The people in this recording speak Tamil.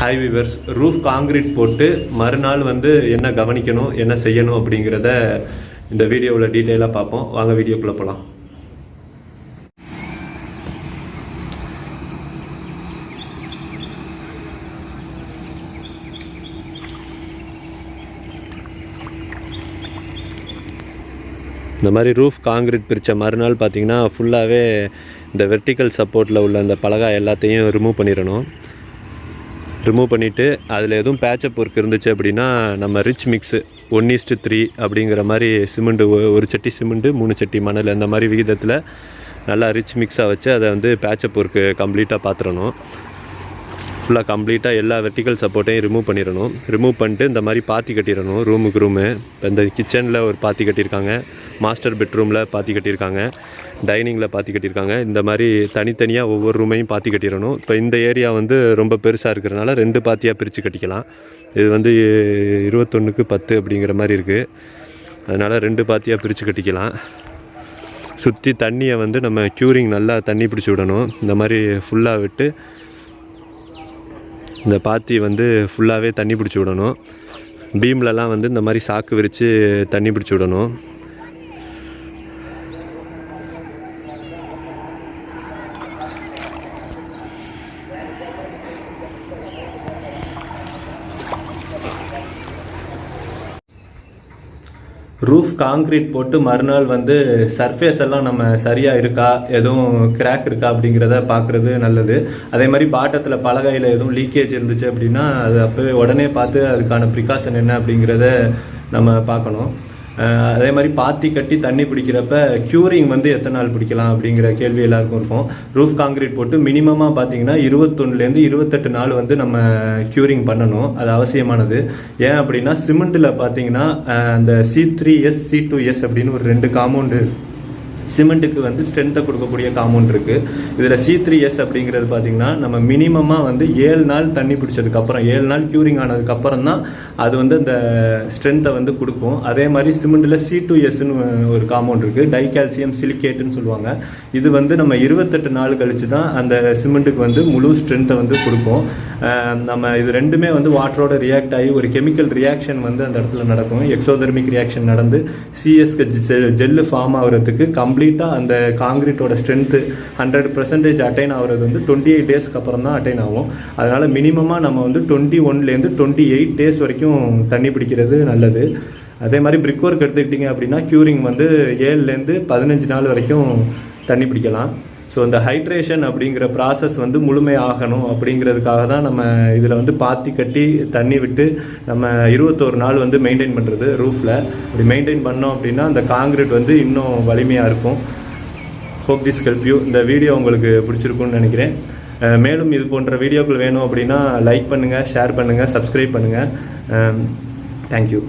ஹாய் விவர்ஸ் ரூஃப் காங்கிரீட் போட்டு மறுநாள் வந்து என்ன கவனிக்கணும் என்ன செய்யணும் அப்படிங்கிறத இந்த வீடியோவில் டீட்டெயிலாக பார்ப்போம். வாங்க வீடியோக்குள்ளே போகலாம் இந்த மாதிரி ரூஃப் காங்கிரீட் பிரித்த மறுநாள் பார்த்திங்கன்னா ஃபுல்லாகவே இந்த வெர்டிக்கல் சப்போர்ட்டில் உள்ள அந்த பலகா எல்லாத்தையும் ரிமூவ் பண்ணிடணும். ரிமூவ் பண்ணிவிட்டு அதில் எதுவும் பேச்சப் ஒர்க் இருந்துச்சு அப்படின்னா நம்ம rich mix one is to three அப்படிங்கிற மாதிரி சிமெண்ட்டு ஒரு சட்டி சிமெண்ட்டு மூணு சட்டி மணல் அந்த மாதிரி விகிதத்தில் நல்லா ரிச் மிக்ஸாக வச்சு அதை வந்து பேச்சப் ஒர்க்கு கம்ப்ளீட்டாக பார்த்துடணும் ஃபுல்லாக கம்ப்ளீட்டாக எல்லா வெர்டிக்கல் சப்போர்ட்டையும் ரிமூவ் பண்ணிடணும். ரிமூவ் பண்ணிட்டு இந்த மாதிரி பாத்தி கட்டிடணும். ரூமுக்கு ரூமு இப்போ இந்த கிச்சனில் ஒரு பாத்தி கட்டியிருக்காங்க. மாஸ்டர் பெட்ரூமில் பாத்தி கட்டியிருக்காங்க. டைனிங்கில் பாத்தி கட்டியிருக்காங்க. இந்த மாதிரி தனித்தனியாக ஒவ்வொரு ரூமையும் பாத்தி கட்டிடணும். இப்போ இந்த ஏரியா வந்து ரொம்ப பெருசாக இருக்கிறனால ரெண்டு பாத்தியாக பிரித்து கட்டிக்கலாம். இது வந்து இருபத்தொன்றுக்கு பத்து அப்படிங்கிற மாதிரி இருக்குது அதனால் ரெண்டு பாத்தியாக பிரித்து கட்டிக்கலாம். சுற்றி தண்ணியை வந்து நம்ம க்யூரிங் நல்லா தண்ணி பிடிச்சி விடணும். இந்த மாதிரி ஃபுல்லாக விட்டு இந்த பாத்தி வந்து ஃபுல்லாகவே தண்ணி பிடிச்சி விடணும். பீம்லலாம் வந்து இந்த மாதிரி சாக்கு விரித்து தண்ணி பிடிச்சி விடணும். ரூஃப் காங்க்ரீட் போட்டு மறுநாள் வந்து சர்ஃபேஸ் எல்லாம் நம்ம சரியாக இருக்கா எதுவும் கிராக் இருக்கா அப்படிங்கிறத பார்க்குறது நல்லது. அதே மாதிரி பாட்டத்தில் பலகையில் எதுவும் லீக்கேஜ் இருந்துச்சு அப்படின்னா அது அப்போவே உடனே பார்த்து அதுக்கான ப்ரிகாஷன் என்ன அப்படிங்கிறத நம்ம பார்க்கணும். அதே மாதிரி பாத்தி கட்டி தண்ணி பிடிக்கிறப்ப க்யூரிங் வந்து எத்தனை நாள் பிடிக்கலாம் அப்படிங்கிற கேள்வி எல்லாருக்கும் இருக்கும். ரூஃப் காங்கிரீட் போட்டு மினிமமாக பார்த்தீங்கன்னா இருபத்தொன்னுலேருந்து இருபத்தெட்டு நாள் வந்து நம்ம க்யூரிங் பண்ணணும். அது அவசியமானது. ஏன் அப்படின்னா சிமெண்ட்டில் பார்த்தீங்கன்னா அந்த C three S C two S அப்படின்னு ஒரு ரெண்டு காம்பவுண்டு சிமெண்ட்டுக்கு வந்து ஸ்ட்ரென்த்தை கொடுக்கக்கூடிய காம்பவுண்ட் இருக்குது இதில் சி த்ரீ எஸ் அப்படிங்கிறது பார்த்திங்கன்னா நம்ம மினிமமாக வந்து ஏழு நாள் தண்ணி பிடிச்சதுக்கப்புறம் ஏழு நாள் க்யூரிங் ஆனதுக்கப்புறம் தான் அது வந்து அந்த ஸ்ட்ரென்த்தை வந்து கொடுக்கும். அதே மாதிரி சிமெண்ட்டில் சி டூ எஸ்ன்னு ஒரு காம்பவுண்ட் இருக்குது டை கால்சியம் சிலிக்கேட்டுன்னு சொல்லுவாங்க. இது வந்து நம்ம இருபத்தெட்டு நாள் கழித்து தான் அந்த சிமெண்ட்டுக்கு வந்து முழு ஸ்ட்ரென்த்தை வந்து கொடுக்கும். நம்ம இது ரெண்டுமே வந்து வாட்டரோட ரியாக்ட் ஆகி ஒரு கெமிக்கல் ரியாக்ஷன் வந்து அந்த இடத்துல நடக்கும். எக்ஸோதர்மிக் ரியாக்ஷன் நடந்து சிஎஸ்க்கு ஜெல்லு ஃபார்ம் ஆகுறதுக்கு கம்ப்ளீட்டாக அந்த காங்கிரீட்டோட ஸ்ட்ரென்த்து ஹண்ட்ரட் பர்சன்டேஜ் அட்டைன் ஆகுறது வந்து டுவெண்ட்டி எயிட் டேஸ்க்கு அப்புறம் தான் அட்டைன் ஆகும். அதனால் மினிமமாக நம்ம வந்து டுவெண்ட்டி ஒன்லேருந்து டுவெண்ட்டி எயிட் டேஸ் வரைக்கும் தண்ணி பிடிக்கிறது நல்லது. அதே மாதிரி பிரிக் ஒர்க் எடுத்துக்கிட்டிங்க அப்படின்னா க்யூரிங் வந்து ஏழுலேருந்து பதினஞ்சு நாள் வரைக்கும் தண்ணி பிடிக்கலாம். ஸோ இந்த ஹைட்ரேஷன் அப்படிங்கிற ப்ராசஸ் வந்து முழுமையாகணும் அப்படிங்கிறதுக்காக தான் நம்ம இதில் வந்து பாத்தி கட்டி தண்ணி விட்டு நம்ம இருபத்தோரு நாள் வந்து மெயின்டைன் பண்ணுறது ரூஃபில் அப்படி மெயின்டைன் பண்ணோம் அப்படின்னா அந்த காங்கிரீட் வந்து இன்னும் வலிமையாக இருக்கும். ஹோப் திஸ் ஹெல்ப் யூ இந்த வீடியோ உங்களுக்கு பிடிச்சிருக்குன்னு நினைக்கிறேன். மேலும் இது போன்ற வீடியோக்கள் வேணும் அப்படின்னா லைக் பண்ணுங்கள் ஷேர் பண்ணுங்கள் சப்ஸ்கிரைப் பண்ணுங்கள் தேங்க்யூ